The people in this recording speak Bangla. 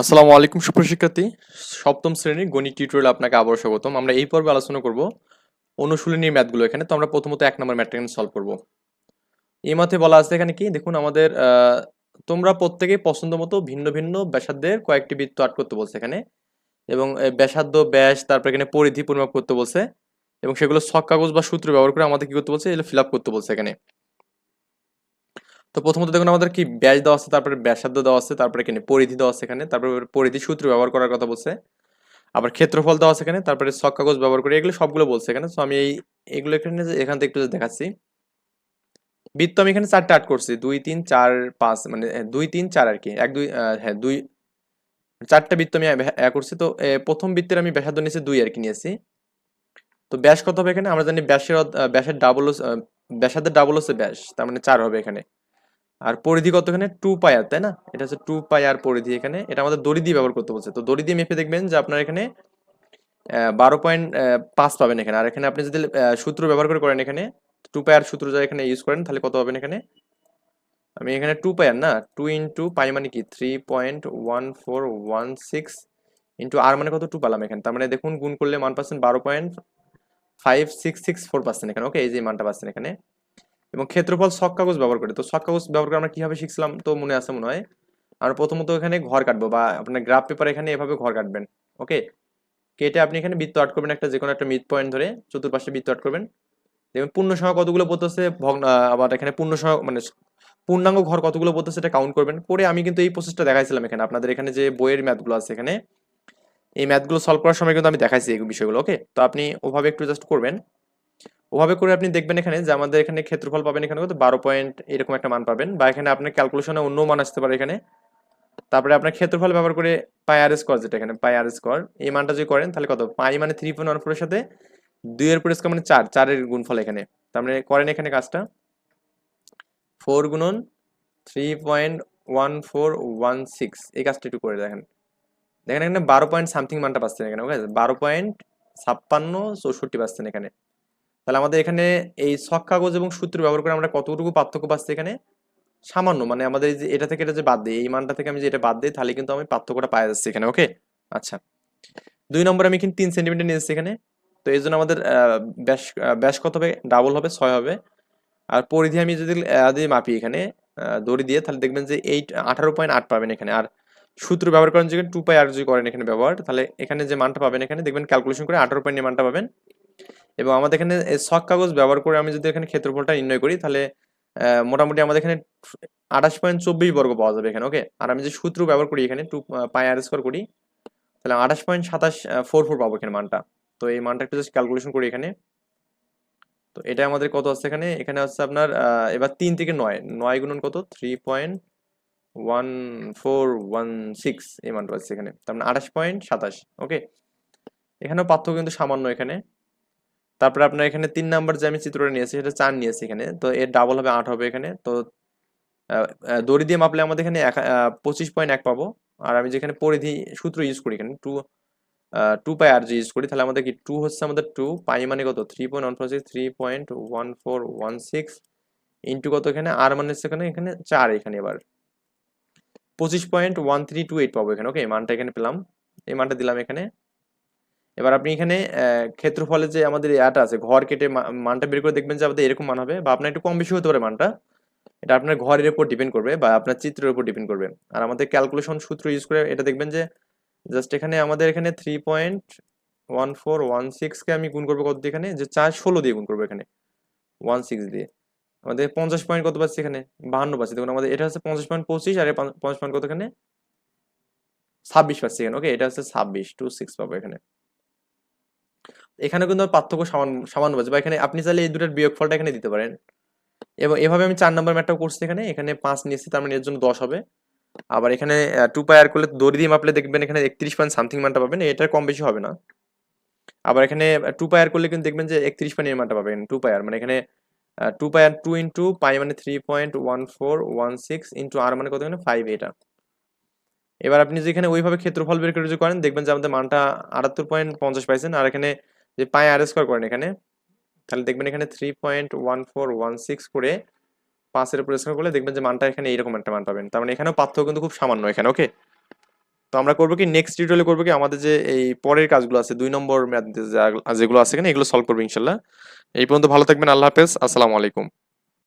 আসসালামু আলাইকুম সুপ্রশিক্ষার্থী সপ্তম শ্রেণির গণিত টিউটোরিয়াল আপনাকে আবার স্বাগতম। আমরা এই পর্বে আলোচনা করব অনুশীলনীর ম্যাথগুলো এখানে। তো আমরা প্রথমত এক নম্বর ম্যাথটা এখানে সলভ করব। এই মাথে বলা আছে এখানে কি? দেখুন, আমাদের তোমরা প্রত্যেকে পছন্দ মতো ভিন্ন ভিন্ন ব্যাসার্ধের কয়েকটি বৃত্ত আট করতে বলছে এখানে। এবং ব্যাসার্ধ, ব্যাস, তারপর এখানে পরিধি পরিমাপ করতে বলছে। এবং সেগুলো ছক কাগজ বা সূত্র ব্যবহার করে আমাদের কি করতে বলছে? এগুলো ফিল করতে বলছে এখানে। তো প্রথমত দেখুন, আমাদের কি ব্যাস দেওয়া আছে, তারপরে ব্যাসার্ধ দেওয়া আছে, তারপরে এখানে পরিধি দেওয়া আছে এখানে, তারপরে পরিধি সূত্র ব্যবহার করার কথা বলছে। আবার ক্ষেত্রফল দেওয়া আছে এখানে, তারপরে ছক কাগজ ব্যবহার করে, এগুলো সবগুলো বলছে এখানে। তো আমি এই, এগুলো এখানে এখান থেকে একটু দেখাচ্ছি। বৃত্ত আমি এখানে চারটে আট করছি, দুই, তিন, চার, পাঁচ মানে দুই, তিন, চার আর কি, এক, দুই হ্যাঁ দুই, চারটা বৃত্ত আমি করছি। তো প্রথম বৃত্তের আমি ব্যাসার্ধ নিয়েছি দুই আর কি নিয়েছি। তো ব্যাস কত হবে এখানে? আমরা জানি ব্যাসের ব্যাসের ডাবল ব্যাসার্ধের ডাবল হচ্ছে ব্যাস, তার মানে চার হবে এখানে। আর পরিধি কত এখানে? টু পাই আর তাই না? এটা হচ্ছে টু পাই আর পরিধি এখানে। এটা আমাদের দড়ি দিয়ে ব্যবহার করতে বলছে। তো দড়ি দিয়ে মেপে দেখবেন যে আপনার এখানে বারো পয়েন্ট পাঁচ পাবেন এখানে। আর এখানে আপনি যদি সূত্র ব্যবহার করে করেন এখানে টু পাই আর সূত্র যা এখানে ইউজ করেন, তাহলে কত পাবেন এখানে? আমি এখানে টু পাই আর না টু ইন্টু পাই মানে কি? Three point one four one six into r মানে কত? টু পালাম এখানে। তার মানে দেখুন, গুণ করলে মান পাচ্ছেন বারো point five six six four পাচ্ছেন এখানে। ওকে এই যে মানটা পাচ্ছেন এখানে। এবং ক্ষেত্রফল ছক কাগজ ব্যবহার করে। তো ছক কাগজ ব্যবহার করে আমরা কীভাবে শিখছিলাম? তো মনে আছে মনে হয়। আমরা প্রথমত এখানে ঘর কাটবো বা আপনার গ্রাফ পেপার এখানে এভাবে ঘর কাটবেন ওকে কেটে আপনি এখানে বৃত্ত আট করবেন একটা যে কোনো একটা মিড পয়েন্ট ধরে চতুর্পাশে বৃত্ত আট করবেন। দেখবেন পূর্ণ সংখ্যা কতগুলো পড়তেছে ভগ্ন আবার এখানে পূর্ণ সংখ্যা মানে পূর্ণাঙ্গ ঘর কতগুলো পড়তেছে এটা কাউন্ট করবেন। পরে আমি কিন্তু এই প্রসেসটা দেখাইছিলাম এখানে। আপনাদের এখানে যে বইয়ের ম্যাথগুলো আছে এখানে, এই ম্যাথগুলো সলভ করার সময় কিন্তু আমি দেখাইছি এই বিষয়গুলো ওকে তো আপনি ওভাবে একটু জাস্ট করবেন। ওভাবে করে আপনি দেখবেন এখানে যে আমাদের এখানে ক্ষেত্রফল পাবেন এখানে কত? বারো পয়েন্ট এরকম একটা মান পাবেন বা এখানে আপনার ক্যালকুলেশনে অন্য মান আসতে পারে এখানে। তারপরে আপনার ক্ষেত্রফল ব্যবহার করে পাই আর স্কোয়ার যেটা এখানে, পাই আর স্কোয়ার এই মানটা যদি করেন তাহলে কত? পাই মানে থ্রি পয়েন্ট ওয়ান ফোরের সাথে দুইয়ের পরে স্কোয়ার মানে চার, চারের গুণফল এখানে। তার মানে করেন এখানে কাজটা। ফোর গুণন three point one four one six এই কাজটা একটু করে দেখেন। দেখেন এখানে বারো পয়েন্ট সামথিং মানটা পাচ্ছেন এখানে ওকে বারো পয়েন্ট ছাপ্পান্ন চৌষট্টি পাচ্ছেন এখানে। তাহলে আমাদের এখানে এই ছক কাগজ এবং সূত্র ব্যবহার করে আমরা কতটুকু পার্থক্য পাচ্ছি এখানে? সামান্য মানে আমাদের যে এটা থেকে এটা যে বাদ দিই, এই মানটা থেকে আমি যে এটা বাদ দিই, তাহলে কিন্তু আমি পার্থক্যটা পাওয়া যাচ্ছে এখানে ওকে আচ্ছা। দুই নম্বর আমি এখানে তিন সেন্টিমিটার নিয়েছি এখানে। তো এই জন্য আমাদের ব্যাস ব্যাস কত হবে? ডাবল হবে, ছয় হবে। আর পরিধি আমি যদি মাপি এখানে দড়ি দিয়ে, তাহলে দেখবেন যে এইট আঠারো পয়েন্ট আট পাবেন এখানে। আর সূত্র ব্যবহার করেন যেখানে টু পাই আর যদি করেন এখানে ব্যবহার, তাহলে এখানে যে মানটা পাবেন এখানে, দেখবেন ক্যালকুলেশন করে আঠারো পয়েন্ট মানটা পাবেন। এবং আমাদের এখানে ছক কাগজ ব্যবহার করে আমি যদি এখানে ক্ষেত্রফলটা নির্ণয় করি, তাহলে মোটামুটি আমাদের এখানে আঠাশ পয়েন্ট চব্বিশ বর্গ পাওয়া যাবে এখানে ওকে আর আমি যে সূত্র ব্যবহার করি এখানে টু পাই আর স্কোয়ার করি, তাহলে আঠাশ পয়েন্ট সাতাশ ফোর ফোর পাবো এখানে মানটা। তো এই মানটা একটু জাস্ট ক্যালকুলেশন করি এখানে। তো এটা আমাদের কত আছে এখানে? এখানে হচ্ছে আপনার এবার তিন থেকে নয় নয় গুণন কত? Three point one four one six এই মানটা আছে এখানে। তার মানে আঠাশ পয়েন্ট সাতাশ ওকে এখানেও পার্থক্য কিন্তু সামান্য এখানে। তারপরে আপনার এখানে তিন নাম্বার যে আমি চিত্রটা নিয়েছি, সেটা চার নিয়েছি এখানে, তো এর ডাবল হবে আট হবে এখানে, তো দড়ি দিয়ে মাপলে আমাদের এখানে এক- পঁচিশ পয়েন্ট এক পাবো, আর আমি যেখানে পরিধি সূত্র ইউজ করি এখানে টু টু পাই আর যে ইউজ করি, তাহলে আমাদের কি টু হচ্ছে আমাদের টু পাই মানে কত? Three point one four six three point one four one six into কত এখানে? আর মানে হচ্ছে এখানে এখানে চার এখানে এবার। পঁচিশ point one three two eight পাবো এখানে ওকে মানটা এখানে পেলাম, এই মানটা দিলাম এখানে এবার আপনি এখানে ক্ষেত্রফলে যে আমাদের ইয়াটা আছে, ঘর কেটে মানটা বের করে দেখবেন যে আমাদের এরকম মান হবে, বা আপনার একটু কম বেশি হতে পারে মানটা। এটা আপনার ঘরের উপর ডিপেন্ড করবে, বা আপনার চিত্রের উপর ডিপেন্ড করবে। আর আমাদের ক্যালকুলেশন সূত্র ইউজ করে এটা দেখবেন যে জাস্ট এখানে আমাদের এখানে three point one four one সিক্সকে আমি গুণ করব কত এখানে? যে চার ষোলো দিয়ে গুণ করব এখানে ওয়ান সিক্স দিয়ে। আমাদের পঞ্চাশ পয়েন্ট কত পাচ্ছি এখানে? বাহান্ন পাচ্ছি। দেখুন, আমাদের এটা হচ্ছে পঞ্চাশ পয়েন্ট পঁচিশ আর পঞ্চাশ পয়েন্ট কত এখানে? ছাব্বিশ পাচ্ছি এখানে ওকে এটা হচ্ছে ছাব্বিশ টু সিক্স পাবো এখানে। এখানে কিন্তু পার্থক্য সামান্য সামান্য পাচ্ছে বা এখানে আপনি চাইলে এই দুটার বিয়োগফলটা এখানে দিতে পারেন। এবং এভাবে আমি চার নম্বর ম্যাটটাও করছি এখানে। এখানে পাঁচ নিয়েছি, তার মানে এর জন্য দশ হবে। আবার এখানে টু পাই আর করলে দড়ি দিয়ে মাপলে দেখবেন এখানে একত্রিশ পয়েন্ট সামথিং মানটা পাবেন। এটার কম বেশি হবে না। আবার এখানে টু পাই আর করলে কিন্তু দেখবেন যে একত্রিশ পয়েন্ট মানটা পাবেন টু পাই আর মানে এখানে two pi r two into pi মানে three point one four one six into r মানে কত এখানে? ফাইভ এটা। এবার আপনি যেখানে ওইভাবে ক্ষেত্রফল বের করে যদি করেন, দেখবেন যে আমাদের মানটা আটাত্তর পয়েন্ট পঞ্চাশ পাইছেন। আর এখানে যে পাই আর স্কোয়ার করেন এখানে, তাহলে দেখবেন এখানে three point one four one six করে পাঁচের উপর স্কোয়ার করলে দেখবেন যে মানটা এখানে এইরকম একটা মান পাবেন। তার মানে এখানেও পার্থক্য কিন্তু খুব সামান্য এখানে ওকে তো আমরা করব কি নেক্সট টিউটোরিয়ালে করব কি, আমাদের যে এই পরের কাজগুলো আছে, দুই নম্বর যেগুলো আছে এখানে, এগুলো সলভ করব ইনশাল্লাহ। এই পর্যন্ত ভালো থাকবেন, আল্লাহ হাফেজ, আসসালামু আলাইকুম।